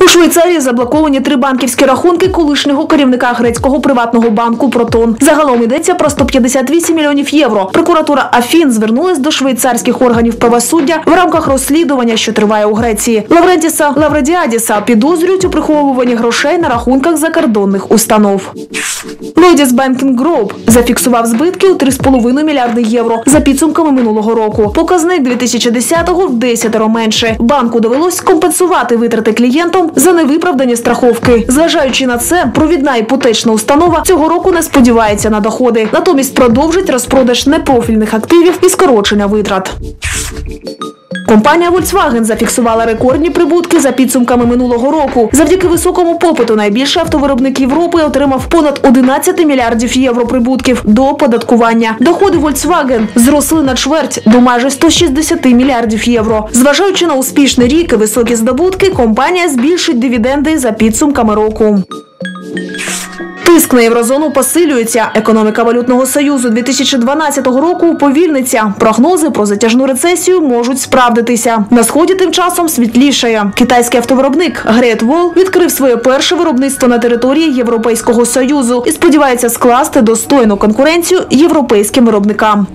У Швейцарії заблоковані три банківські рахунки колишнього керівника грецького приватного банку Протон. Загалом йдеться про 158 мільйонів євро. Прокуратура Афін звернулась до швейцарських органів правосуддя в рамках розслідування, що триває у Греції. Лаврентіса Лавредіадіса підозрюють у приховуванні грошей на рахунках закордонних установ. Lloyds Banking Group зафіксував збитки у 3,5 мільярди євро за підсумками минулого року. Показник 2010-го в десятеро менше. Банку довелось компенсувати витрати клієнтам за невиправдані страховки. Зважаючи на це, провідна іпотечна установа цього року не сподівається на доходи. Натомість продовжить розпродаж непрофільних активів і скорочення витрат. Компанія Volkswagen зафіксувала рекордні прибутки за підсумками минулого року. Завдяки високому попиту найбільший автовиробник Європи отримав понад 11 мільярдів євро прибутків до оподаткування. Доходи Volkswagen зросли на чверть до майже 160 мільярдів євро. Зважаючи на успішний рік і високі здобутки, компанія збільшить дивіденди за підсумками року. Тиск на єврозону посилюється. Економіка валютного союзу 2012 року уповільниться. Прогнози про затяжну рецесію можуть справдитися. На сході тим часом світлішає. Китайський автовиробник Great Wall відкрив своє перше виробництво на території Європейського союзу і сподівається скласти достойну конкуренцію європейським виробникам.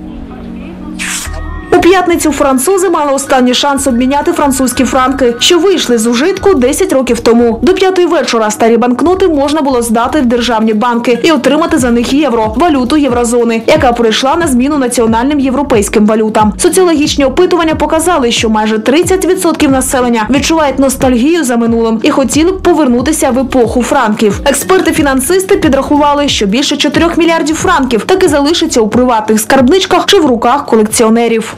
У п'ятницю французи мали останній шанс обміняти французькі франки, що вийшли з ужитку 10 років тому. До п'ятої вечора старі банкноти можна було здати в державні банки і отримати за них євро, валюту єврозони, яка прийшла на зміну національним європейським валютам. Соціологічні опитування показали, що майже 30% населення відчувають ностальгію за минулим і хотіли б повернутися в епоху франків. Експерти-фінансисти підрахували, що більше 4 мільярдів франків таки залишиться у приватних скарбничках чи в руках колекціонерів.